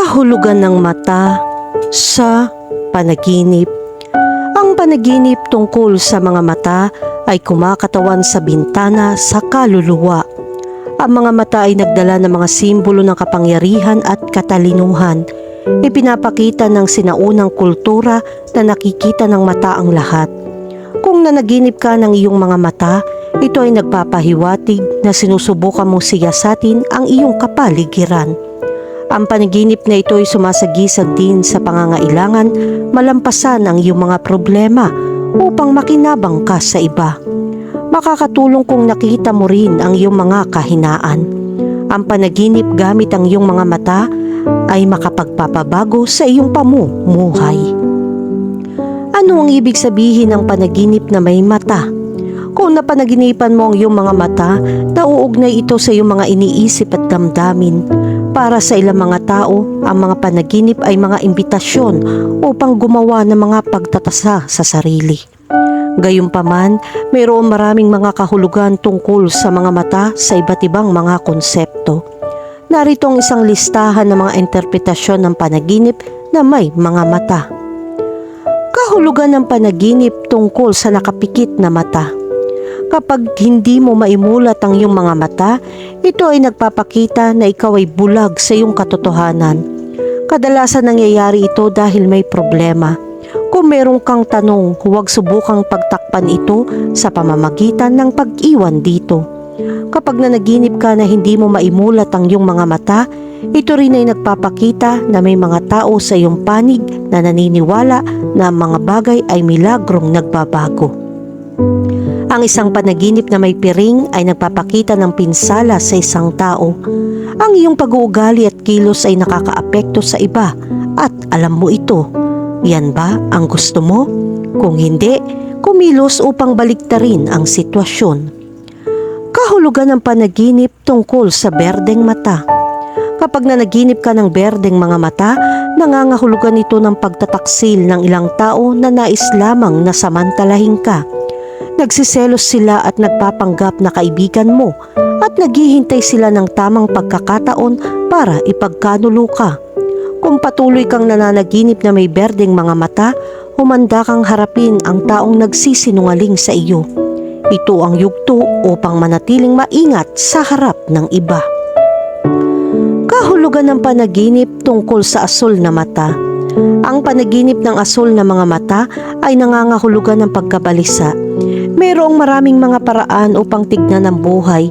Kahulugan ng mata sa panaginip. Ang panaginip tungkol sa mga mata ay kumakatawan sa bintana sa kaluluwa. Ang mga mata ay nagdala ng mga simbolo ng kapangyarihan at katalinuhan. Ipinapakita ng sinaunang kultura na nakikita ng mata ang lahat. Kung nanaginip ka ng iyong mga mata, ito ay nagpapahiwatig na sinusubukan mong siyasatin ang iyong kapaligiran. Ang panaginip na ito ay sumasagisag din sa pangangailangan malampasan ang iyong mga problema upang makinabang ka sa iba. Makakatulong kung nakita mo rin ang iyong mga kahinaan. Ang panaginip gamit ang iyong mga mata ay makapagpapabago sa iyong pamumuhay. Ano ang ibig sabihin ng panaginip na may mata? Kung napanaginipan mo ang iyong mga mata, nauugnay ito sa iyong mga iniisip at damdamin. Para sa ilang mga tao, ang mga panaginip ay mga imbitasyon upang gumawa ng mga pagtatasa sa sarili. Gayunpaman, mayroon maraming mga kahulugan tungkol sa mga mata sa iba't ibang mga konsepto. Narito ang isang listahan ng mga interpretasyon ng panaginip na may mga mata. Kahulugan ng panaginip tungkol sa nakapikit na mata. Kapag hindi mo maimulat ang iyong mga mata, ito ay nagpapakita na ikaw ay bulag sa iyong katotohanan. Kadalasan nangyayari ito dahil may problema. Kung meron kang tanong, huwag subukang pagtakpan ito sa pamamagitan ng pag-iwan dito. Kapag nanaginip ka na hindi mo maimulat ang iyong mga mata, ito rin ay nagpapakita na may mga tao sa iyong panig na naniniwala na ang mga bagay ay milagrong nagbabago. Ang isang panaginip na may piring ay nagpapakita ng pinsala sa isang tao. Ang iyong pag-uugali at kilos ay nakakaapekto sa iba at alam mo ito. Yan ba ang gusto mo? Kung hindi, kumilos upang baliktarin ang sitwasyon. Kahulugan ng panaginip tungkol sa berdeng mata. Kapag nanaginip ka ng berdeng mga mata, nangangahulugan ito ng pagtataksil ng ilang tao na nais lamang na samantalahin ka. Nagsiselos sila at nagpapanggap na kaibigan mo at naghihintay sila ng tamang pagkakataon para ipagkanulo ka. Kung patuloy kang nananaginip na may berdeng mga mata, humanda kang harapin ang taong nagsisinungaling sa iyo. Ito ang yugto upang manatiling maingat sa harap ng iba. Kahulugan ng panaginip tungkol sa asul na mata. Ang panaginip ng asul na mga mata ay nangangahulugan ng pagkabalisa. Mayroong maraming mga paraan upang tignan ang buhay.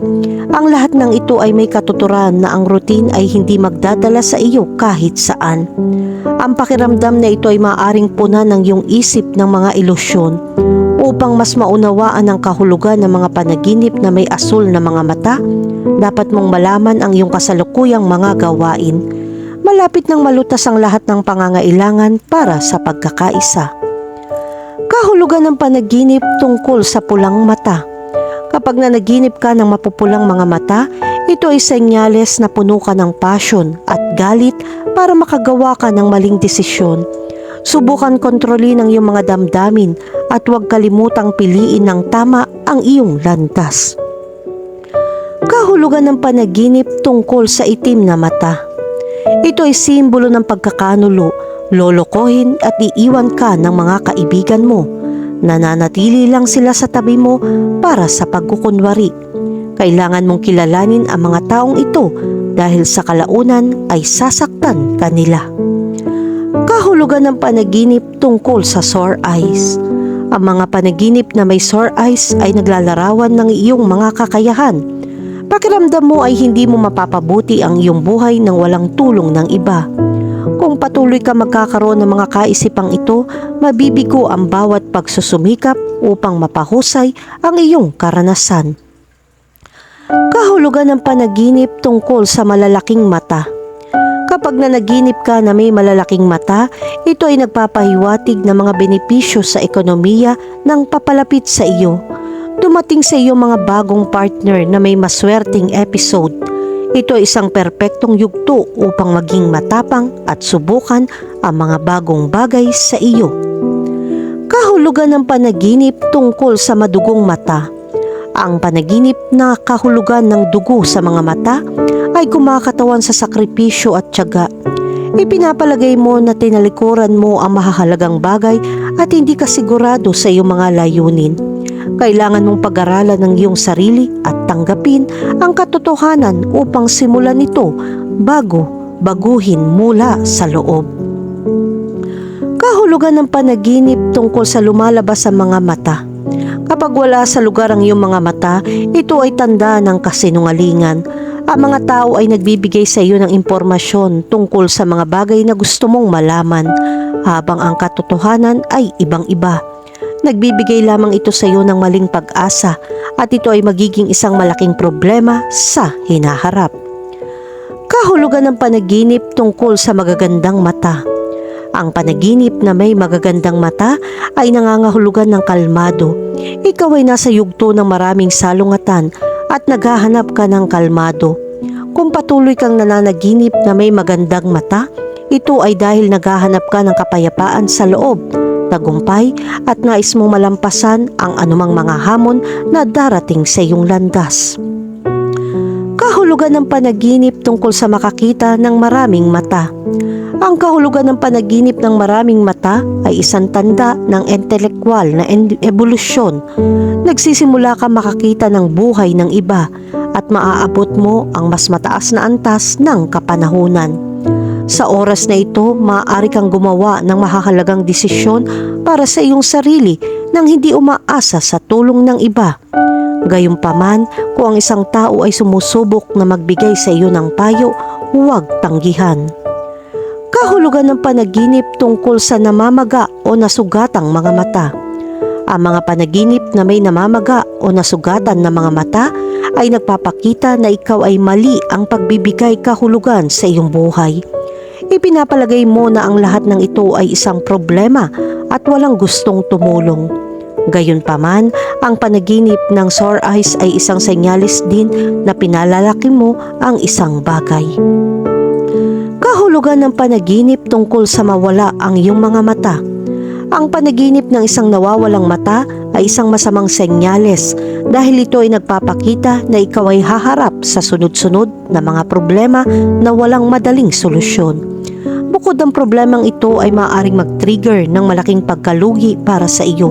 Ang lahat ng ito ay may katuturan na ang routine ay hindi magdadala sa iyo kahit saan. Ang pakiramdam na ito ay maaring punan ng iyong isip ng mga ilusyon. Upang mas maunawaan ang kahulugan ng mga panaginip na may asul na mga mata, dapat mong malaman ang iyong kasalukuyang mga gawain. Malapit nang malutas ang lahat ng pangangailangan para sa pagkakaisa. Kahulugan ng panaginip tungkol sa pulang mata. Kapag nanaginip ka ng mapupulang mga mata, ito ay senyales na puno ka ng passion at galit para makagawa ka ng maling desisyon. Subukan kontrolin ang iyong mga damdamin at huwag kalimutang piliin ng tama ang iyong landas. Kahulugan ng panaginip tungkol sa itim na mata. Ito ay simbolo ng pagkakanulo, lolokohin at iiwan ka ng mga kaibigan mo. Nananatili lang sila sa tabi mo para sa pagkukunwari. Kailangan mong kilalanin ang mga taong ito dahil sa kalaunan ay sasaktan kanila. Kahulugan ng panaginip tungkol sa sore eyes. Ang mga panaginip na may sore eyes ay naglalarawan ng iyong mga kakayahan. Pakiramdam mo ay hindi mo mapapabuti ang iyong buhay nang walang tulong ng iba. Patuloy ka magkakaroon ng mga kaisipang ito, mabibigo ang bawat pagsusumikap upang mapahusay ang iyong karanasan. Kahulugan ng panaginip tungkol sa malalaking mata. Kapag nanaginip ka na may malalaking mata, ito ay nagpapahiwatig ng mga benepisyo sa ekonomiya ng papalapit sa iyo. Dumating sa iyo mga bagong partner na may maswerteng episode. Ito ay isang perpektong yugto upang maging matapang at subukan ang mga bagong bagay sa iyo. Kahulugan ng panaginip tungkol sa madugong mata. Ang panaginip na kahulugan ng dugo sa mga mata ay kumakatawan sa sakripisyo at tiyaga. Ipinapalagay mo na tinalikuran mo ang mahahalagang bagay at hindi ka sigurado sa iyong mga layunin. Kailangan mong pag-aralan ng iyong sarili at tanggapin ang katotohanan upang simulan ito bago baguhin mula sa loob. Kahulugan ng panaginip tungkol sa lumalabas sa mga mata. Kapag wala sa lugar ang iyong mga mata, ito ay tanda ng kasinungalingan. Ang mga tao ay nagbibigay sa iyo ng impormasyon tungkol sa mga bagay na gusto mong malaman, habang ang katotohanan ay ibang-iba. Nagbibigay lamang ito sa iyo ng maling pag-asa at ito ay magiging isang malaking problema sa hinaharap. Kahulugan ng panaginip tungkol sa magagandang mata. Ang panaginip na may magagandang mata ay nangangahulugan ng kalmado. Ikaw ay nasa yugto ng maraming salungatan at naghahanap ka ng kalmado. Kung patuloy kang nananaginip na may magandang mata, ito ay dahil naghahanap ka ng kapayapaan sa loob, tagumpay at nais mong malampasan ang anumang mga hamon na darating sa iyong landas. Kahulugan ng panaginip tungkol sa makakita ng maraming mata. Ang kahulugan ng panaginip ng maraming mata ay isang tanda ng entelekwal na ebolusyon. Nagsisimula ka makakita ng buhay ng iba at maaabot mo ang mas mataas na antas ng kapanahunan. Sa oras na ito, maaari kang gumawa ng mahahalagang desisyon para sa iyong sarili nang hindi umaasa sa tulong ng iba. Gayunpaman, kung ang isang tao ay sumusubok na magbigay sa iyo ng payo, huwag tanggihan. Kahulugan ng panaginip tungkol sa namamaga o nasugatang mga mata. Ang mga panaginip na may namamaga o nasugatan na mga mata ay nagpapakita na ikaw ay mali ang pagbibigay kahulugan sa iyong buhay. Ipinapalagay mo na ang lahat ng ito ay isang problema at walang gustong tumulong. Gayunpaman, ang panaginip ng sore eyes ay isang senyalis din na pinalalaki mo ang isang bagay. Kahulugan ng panaginip tungkol sa mawala ang iyong mga mata. Ang panaginip ng isang nawawalang mata ay isang masamang senyales dahil ito ay nagpapakita na ikaw ay haharap sa sunod-sunod na mga problema na walang madaling solusyon. Bukod ang problemang ito ay maaaring mag-trigger ng malaking pagkalugi para sa iyo.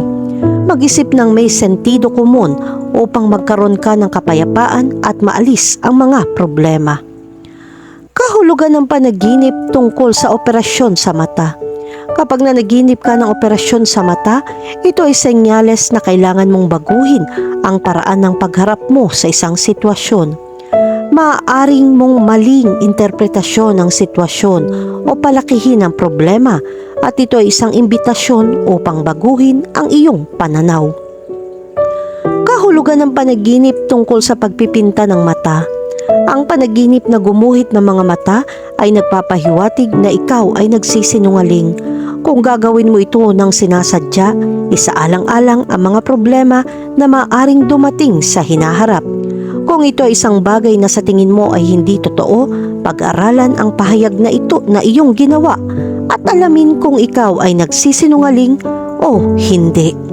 Mag-isip ng may sentido kumun upang magkaroon ka ng kapayapaan at maalis ang mga problema. Kahulugan ng panaginip tungkol sa operasyon sa mata. Kapag nanaginip ka ng operasyon sa mata, ito ay senyales na kailangan mong baguhin ang paraan ng pagharap mo sa isang sitwasyon. Maaaring mong maling interpretasyon ng sitwasyon o palakihin ang problema at ito ay isang imbitasyon upang baguhin ang iyong pananaw. Kahulugan ng panaginip tungkol sa pagpipinta ng mata. Ang panaginip na gumuhit ng mga mata ay nagpapahiwatig na ikaw ay nagsisinungaling. Kung gagawin mo ito ng sinasadya, isaalang-alang ang mga problema na maaring dumating sa hinaharap. Kung ito ay isang bagay na sa tingin mo ay hindi totoo, pag-aralan ang pahayag na ito na iyong ginawa at alamin kung ikaw ay nagsisinungaling o hindi.